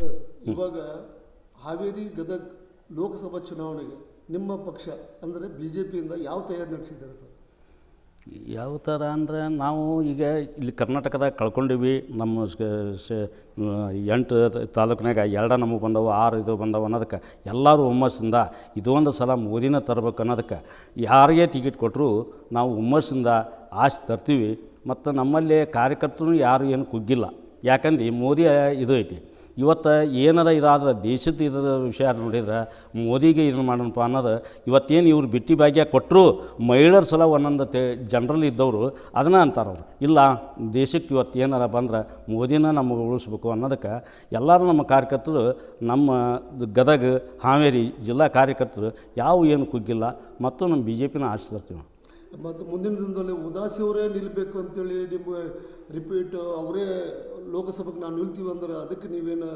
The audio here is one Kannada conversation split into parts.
ಸರ್ ಇವಾಗ ಹಾವೇರಿ ಗದಗ ಲೋಕಸಭಾ ಚುನಾವಣೆಗೆ ನಿಮ್ಮ ಪಕ್ಷ ಅಂದರೆ ಬಿ ಜೆ ಪಿಯಿಂದ ಯಾವ ತಯಾರಿ ನಡೆಸಿದ್ದಾರೆ ಸರ್? ಯಾವ ಥರ ಅಂದರೆ ನಾವು ಈಗ ಇಲ್ಲಿ ಕರ್ನಾಟಕದಾಗ ಕಳ್ಕೊಂಡಿವಿ. ನಮ್ಮ ಎಂಟು ತಾಲೂಕಿನಾಗ ಎರಡ ನಮಗೆ ಬಂದವು ಆರು ಇದು ಬಂದವು ಅನ್ನೋದಕ್ಕೆ ಎಲ್ಲರೂ ಹುಮ್ಮಸ್ಸಿಂದ ಇದೊಂದು ಸಲ ಮೋದಿನ ತರಬೇಕು ಅನ್ನೋದಕ್ಕೆ ಯಾರಿಗೆ ಟಿಕೆಟ್ ಕೊಟ್ಟರು ನಾವು ಹುಮ್ಮಸ್ಸಿಂದ ಆಸೆ ತರ್ತೀವಿ. ಮತ್ತು ನಮ್ಮಲ್ಲಿ ಕಾರ್ಯಕರ್ತರು ಯಾರು ಏನು ಕುಗ್ಗಿಲ್ಲ. ಯಾಕಂದ್ರೆ ಮೋದಿ ಇದು ಐತಿ. ಇವತ್ತು ಏನಾರ ಇದಾದ್ರೆ, ದೇಶದ ಇದರ ವಿಷಯ ನೋಡಿದ್ರೆ, ಮೋದಿಗೆ ಇದನ್ನು ಮಾಡೋಣಪ್ಪ ಅನ್ನೋದು, ಇವತ್ತೇನು ಇವ್ರು ಬಿಟ್ಟಿ ಭಾಗ್ಯ ಕೊಟ್ಟರು ಮಹಿಳೆಯರ ಸಲ ಒಂದೊಂದು ತೇ ಜನರಲ್ ಇದ್ದವರು, ಅದನ್ನ ಅಂತಾರೆ ಅವರು. ಇಲ್ಲ, ದೇಶಕ್ಕೆ ಇವತ್ತು ಏನಾರ ಬಂದ್ರೆ, ಮೋದಿನ ನಮಗೆ ಉಳಿಸ್ಬೇಕು ಅನ್ನೋದಕ್ಕೆ ಎಲ್ಲರೂ ನಮ್ಮ ಕಾರ್ಯಕರ್ತರು, ನಮ್ಮ ಗದಗ, ಹಾವೇರಿ ಜಿಲ್ಲಾ ಕಾರ್ಯಕರ್ತರು ಯಾವ ಏನು ಕುಗ್ಗಿಲ್ಲ, ಮತ್ತು ನಮ್ಮ ಬಿ ಜೆ ಪಿನ ಆಶಿಸ್ತೀವಿ ಮತ್ತು ಮುಂದಿನ ದಿನದಲ್ಲಿ ಉದಾಸಿ ಅವರೇ ನಿಲ್ಲಬೇಕು ಅಂತೇಳಿ ನಿಮ್ಮ ರಿಪೀಟ್ ಅವರೇ ಲೋಕಸಭೆಗೆ ನಾನು ನಿಲ್ತೀವಿ ಅಂದ್ರೆ ಅದಕ್ಕೆ ನೀವೇನು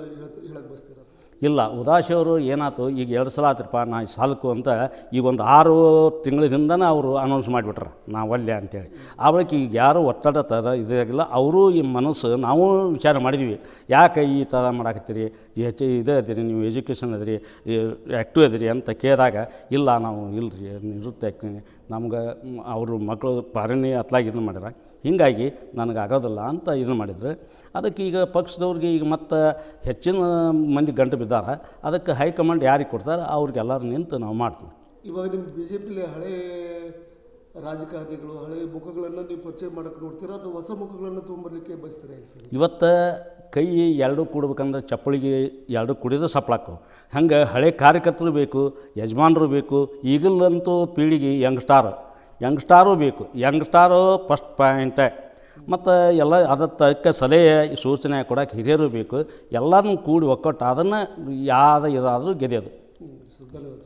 ಹೇಳಕ್ಕೆ ಬಯಸ್ತೀರಾ ಇಲ್ಲ ಉದಾಸಿಯವರು ಏನಾಯ್ತು, ಈಗ ಎರಡು ಸಲ ಆತ್ರಪ್ಪ ನಾ ಈ ಸಾಲಕ್ಕೂ ಅಂತ, ಈಗ ಒಂದು ಆರು ತಿಂಗಳಿಂದನೇ ಅವರು ಅನೌನ್ಸ್ ಮಾಡಿಬಿಟ್ರೆ ನಾ ಒಲ್ಲೆ ಅಂತೇಳಿ. ಆ ಬಳಿಕ ಈಗ ಯಾರು ಒತ್ತಡ ತರ ಇದಾಗಿಲ್ಲ, ಅವರು ಈ ಮನಸ್ಸು, ನಾವು ವಿಚಾರ ಮಾಡಿದ್ವಿ. ಯಾಕೆ ಈ ಥರ ಮಾಡಾಕತ್ತೀರಿ? ಹೆಚ್ಚು ಇದೇ ಅದಿರಿ, ನೀವು ಎಜುಕೇಷನ್ ಅದಿರಿ ಆ್ಯಕ್ಟಿವ್ ಅದಿರಿ ಅಂತ ಕೇಳಿದಾಗ, ಇಲ್ಲ ನಾವು ಇಲ್ರಿ ನಿವೃತ್ತಿ ಆಗ್ತೀನಿ ನಮ್ಗೆ ಅವರು ಮಕ್ಕಳು ಪಾರಣಿ ಅತ್ಲಾಗಿ ಇದನ್ನು ಮಾಡ್ಯಾರ ಹೀಗಾಗಿ ನನಗೆ ಆಗೋದಿಲ್ಲ ಅಂತ ಇದನ್ನು ಮಾಡಿದ್ರು. ಅದಕ್ಕೆ ಈಗ ಪಕ್ಷದವ್ರಿಗೆ ಈಗ ಮತ್ತು ಹೆಚ್ಚಿನ ಮಂದಿ ಗಂಟು ಬಿದ್ದಾರೆ, ಅದಕ್ಕೆ ಹೈಕಮಾಂಡ್ ಯಾರಿಗೆ ಕೊಡ್ತಾರೆ, ಅವ್ರಿಗೆಲ್ಲರೂ ನಿಂತು ನಾವು ಮಾಡ್ತೀವಿ. ಇವಾಗ ನಿಮ್ಮ ಬಿ ಜೆ ಪಿಲಿ ಹಳೆ ರಾಜಕಾರಣಿಗಳು ಹಳೆ ಮುಖಗಳನ್ನು ನೀವು ಪರಿಚಯ ಮಾಡಕ್ಕೆ ನೋಡ್ತೀರಾ ಅಥವಾ ಹೊಸ ಮುಖಗಳನ್ನು ತೊಗೊಂಬರ್ಲಿಕ್ಕೆ ಬಯಸ್ತೀರಾ ಹೇಳಿ ಸರ್? ಇವತ್ತು ಕೈ ಎರಡೂ ಕೂಡ್ಬೇಕಂದ್ರೆ ಚಪ್ಪಳಿಗೆ ಎರಡು ಕುಡಿದ್ರೆ ಸಪ್ಳಾಕು. ಹಂಗೆ ಹಳೆ ಕಾರ್ಯಕರ್ತರು ಬೇಕು ಯಜಮಾನರು ಬೇಕು ಈಗಲಂತೂ ಪೀಳಿಗೆ ಯಂಗ್ಸ್ಟಾರ್. ಯಂಗ್ಸ್ಟಾರು ಬೇಕು. ಯಂಗ್ಸ್ಟಾರು ಫಸ್ಟ್ ಪಾಯಿಂಟೇ ಮತ್ತು ಎಲ್ಲ ಅದಕ್ಕೆ ಸಲಹೆ ಸೂಚನೆ ಕೊಡೋಕೆ ಹಿರಿಯರು ಬೇಕು. ಎಲ್ಲರನ್ನೂ ಕೂಡಿ ಒಕ್ಕಟ್ಟು ಅದನ್ನು ಯಾವ್ದು ಇದಾದರೂ ಗೆದೆಯೋದು. ಹ್ಞೂ ಧನ್ಯವಾದ